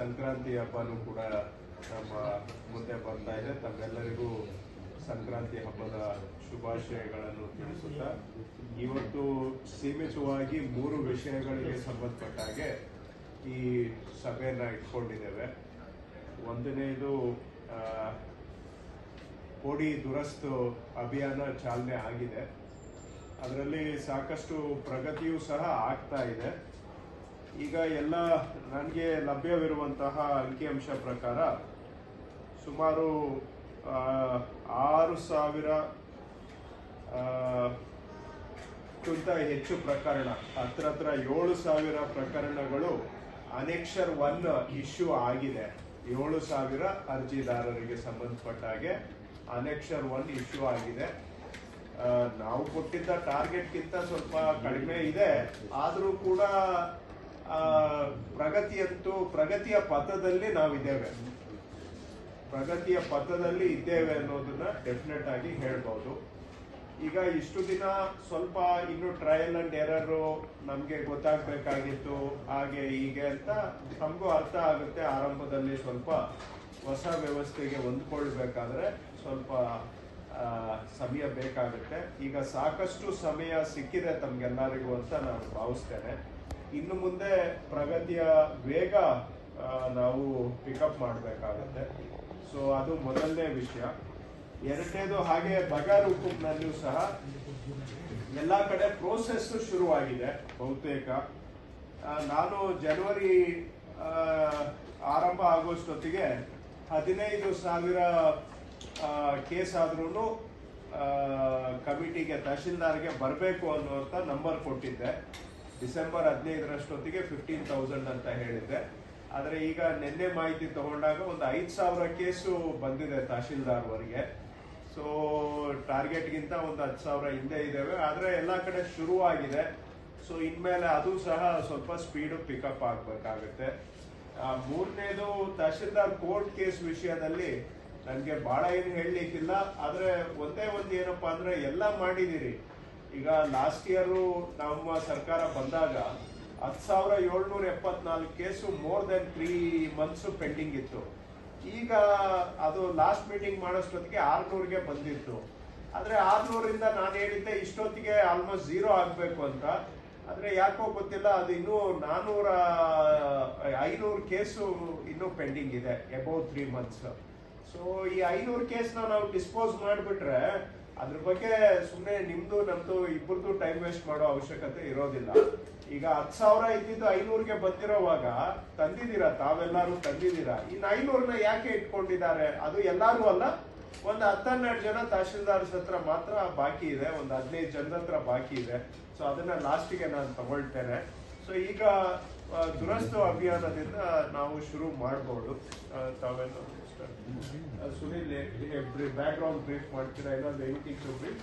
ಸಂಕ್ರಾಂತಿ ಹಬ್ಬನೂ ಕೂಡ ನಮ್ಮ ಮುಂದೆ ಬರ್ತಾ ಇದೆ. ತಮ್ಮೆಲ್ಲರಿಗೂ ಸಂಕ್ರಾಂತಿ ಹಬ್ಬದ ಶುಭಾಶಯಗಳನ್ನು ತಿಳಿಸುತ್ತಾ, ಇವತ್ತು ಸೀಮಿತವಾಗಿ ಮೂರು ವಿಷಯಗಳಿಗೆ ಸಂಬಂಧಪಟ್ಟ ಹಾಗೆ ಈ ಸಭೆಯನ್ನು ಇಟ್ಕೊಂಡಿದ್ದೇವೆ. ಒಂದನೇದು ಕೋಡಿ ದುರಸ್ತು ಅಭಿಯಾನ ಚಾಲನೆ ಆಗಿದೆ. ಅದರಲ್ಲಿ ಸಾಕಷ್ಟು ಪ್ರಗತಿಯೂ ಸಹ ಆಗ್ತಾ ಇದೆ. ಈಗ ಎಲ್ಲ ನನಗೆ ಲಭ್ಯವಿರುವಂತಹ ಅಂಕಿಅಂಶ ಪ್ರಕಾರ ಸುಮಾರು ಆರು ಸಾವಿರ ಕ್ಕಿಂತ ಹೆಚ್ಚು ಪ್ರಕರಣ, ಹತ್ರ ಹತ್ರ ಏಳು ಸಾವಿರ ಪ್ರಕರಣಗಳು ಅನೆಕ್ಷರ್ ಒನ್ ಇಶ್ಯೂ ಆಗಿದೆ. ಏಳು ಸಾವಿರ ಅರ್ಜಿದಾರರಿಗೆ ಸಂಬಂಧಪಟ್ಟ ಹಾಗೆ ಅನೆಕ್ಷರ್ ಒನ್ ಇಶ್ಯೂ ಆಗಿದೆ. ನಾವು ಕೊಟ್ಟಿದ್ದ ಟಾರ್ಗೆಟ್ಗಿಂತ ಸ್ವಲ್ಪ ಕಡಿಮೆ ಇದೆ. ಆದರೂ ಕೂಡ ಪ್ರಗತಿಯಂತೂ ಪ್ರಗತಿಯ ಪಥದಲ್ಲಿ ನಾವಿದ್ದೇವೆ. ಪ್ರಗತಿಯ ಪಥದಲ್ಲಿ ಇದ್ದೇವೆ ಅನ್ನೋದನ್ನ ಡೆಫಿನೆಟ್ ಆಗಿ ಹೇಳ್ಬೋದು. ಈಗ ಇಷ್ಟು ದಿನ ಸ್ವಲ್ಪ ಇನ್ನು ಟ್ರಯಲ್ ಅಂಡ್ ಎರರು ನಮಗೆ ಗೊತ್ತಾಗ್ಬೇಕಾಗಿತ್ತು, ಹಾಗೆ ಹೀಗೆ ಅಂತ ನಮಗೂ ಅರ್ಥ ಆಗುತ್ತೆ. ಆರಂಭದಲ್ಲಿ ಸ್ವಲ್ಪ ಹೊಸ ವ್ಯವಸ್ಥೆಗೆ ಹೊಂದ್ಕೊಳ್ಬೇಕಾದ್ರೆ ಸ್ವಲ್ಪ ಸಮಯ ಬೇಕಾಗುತ್ತೆ. ಈಗ ಸಾಕಷ್ಟು ಸಮಯ ಸಿಕ್ಕಿದೆ ತಮ್ಗೆಲ್ಲರಿಗೂ ಅಂತ ನಾನು ಭಾವಿಸ್ತೇನೆ. ಇನ್ನು ಮುಂದೆ ಪ್ರಗತಿಯ ವೇಗ ನಾವು ಪಿಕಪ್ ಮಾಡಬೇಕಾಗುತ್ತೆ. ಸೊ ಅದು ಮೊದಲನೇ ವಿಷಯ. ಎರಡನೇದು ಹಾಗೆ ಬಗಾರ್ ಹುಕುಂನಲ್ಲಿಯೂ ಸಹ ಎಲ್ಲ ಕಡೆ ಪ್ರೋಸೆಸ್ ಶುರುವಾಗಿದೆ ಬಹುತೇಕ. ನಾನು ಜನವರಿ ಆರಂಭ ಆಗೋಷ್ಟೊತ್ತಿಗೆ ಹದಿನೈದು ಸಾವಿರ ಕೇಸ್ ಆದ್ರೂ ಕಮಿಟಿಗೆ ತಹಶೀಲ್ದಾರ್ಗೆ ಬರಬೇಕು ಅನ್ನುವಂಥ ನಂಬರ್ ಕೊಟ್ಟಿದ್ದೆ. ಡಿಸೆಂಬರ್ ಹದಿನೈದರಷ್ಟೊತ್ತಿಗೆ ಫಿಫ್ಟೀನ್ ತೌಸಂಡ್ ಅಂತ ಹೇಳಿದ್ದೆ. ಆದರೆ ಈಗ ನಿನ್ನೆ ಮಾಹಿತಿ ತಗೊಂಡಾಗ ಒಂದು ಐದು ಸಾವಿರ ಕೇಸು ಬಂದಿದೆ ತಹಶೀಲ್ದಾರ್ವರೆಗೆ ಸೊ ಟಾರ್ಗೆಟ್ಗಿಂತ ಒಂದು ಹತ್ತು ಸಾವಿರ ಹಿಂದೆ ಇದ್ದೇವೆ ಆದರೆ ಎಲ್ಲ ಕಡೆ ಶುರುವಾಗಿದೆ. ಸೊ ಇನ್ಮೇಲೆ ಅದು ಸಹ ಸ್ವಲ್ಪ ಸ್ಪೀಡು ಪಿಕಪ್ ಆಗಬೇಕಾಗುತ್ತೆ. ಮೂರನೇದು ತಹಶೀಲ್ದಾರ್ ಕೋರ್ಟ್ ಕೇಸ್ ವಿಷಯದಲ್ಲಿ ನನಗೆ ಭಾಳ ಏನು ಹೇಳಲಿಕ್ಕಿಲ್ಲ. ಆದರೆ ಒಂದೇ ಒಂದು ಏನಪ್ಪ ಅಂದರೆ ಎಲ್ಲ ಮಾಡಿದಿರಿ. ಈಗ ಲಾಸ್ಟ್ ಇಯರು ನಮ್ಮ ಸರ್ಕಾರ ಬಂದಾಗ ಹತ್ತು ಸಾವಿರ ಏಳ್ನೂರ ಎಪ್ಪತ್ನಾಲ್ಕು case more than three months pending ಇತ್ತು. ಈಗ ಅದು ಲಾಸ್ಟ್ ಮೀಟಿಂಗ್ ಮಾಡೋಷ್ಟೊತ್ತಿಗೆ ಆರ್ನೂರಿಗೆ ಬಂದಿತ್ತು. ಆದರೆ ಆರ್ನೂರಿಂದ ನಾನು ಹೇಳಿದ್ದೆ ಇಷ್ಟೊತ್ತಿಗೆ ಆಲ್ಮೋಸ್ಟ್ ಝೀರೋ ಆಗಬೇಕು ಅಂತ. ಆದರೆ ಯಾಕೋ ಗೊತ್ತಿಲ್ಲ, ಅದು ಇನ್ನೂ ನಾನ್ನೂರ ಐನೂರು ಕೇಸು ಇನ್ನೂ ಪೆಂಡಿಂಗ್ ಇದೆ ಅಬೌವ್ ತ್ರೀ ಮಂತ್ಸ್ ಸೊ ಈ ಐನೂರು ಕೇಸ್ನ ನಾವು ಡಿಸ್ಪೋಸ್ ಮಾಡಿಬಿಟ್ರೆ ಅದ್ರ ಬಗ್ಗೆ ಸುಮ್ಮನೆ ನಿಮ್ದು, ನಮ್ದು ಇಬ್ಬರದು ಟೈಮ್ ವೇಸ್ಟ್ ಮಾಡೋ ಅವಶ್ಯಕತೆ ಇರೋದಿಲ್ಲ. ಈಗ ಹತ್ತು ಸಾವಿರ ಇದ್ದಿದ್ದು ಐನೂರಿಗೆ ಬಂದಿರೋವಾಗ ತಂದಿದ್ದೀರಾ? ತಾವೆಲ್ಲರೂ ತಂದಿದ್ದೀರಾ? ಇನ್ನು ಐನೂರನ್ನ ಯಾಕೆ ಇಟ್ಕೊಂಡಿದ್ದಾರೆ? ಅದು ಎಲ್ಲರೂ ಅಲ್ಲ, ಒಂದು ಹತ್ತನ್ನೆರಡು ಜನ ತಹಶೀಲ್ದಾರ್ಸ್ ಹತ್ರ ಮಾತ್ರ ಬಾಕಿ ಇದೆ, ಒಂದು ಹದಿನೈದು ಜನದ ಹತ್ರ ಬಾಕಿ ಇದೆ. ಸೊ ಅದನ್ನ ಲಾಸ್ಟಿಗೆ ನಾನು ತಗೊಳ್ತೇನೆ. ಸೊ ಈಗ ದುರಸ್ತು ಅಭಿಯಾನದಿಂದ ನಾವು ಶುರು ಮಾಡ್ಬೋದು. ತಾವೆಲ್ಲ ಸುನಿಲ್ ಬ್ಯಾಕ್ ಗ್ರೌಂಡ್ ಬ್ರೀಫ್ ಮಾಡ್ತೀರಾ? ಇಲ್ಲ ಬ್ರೀಫ್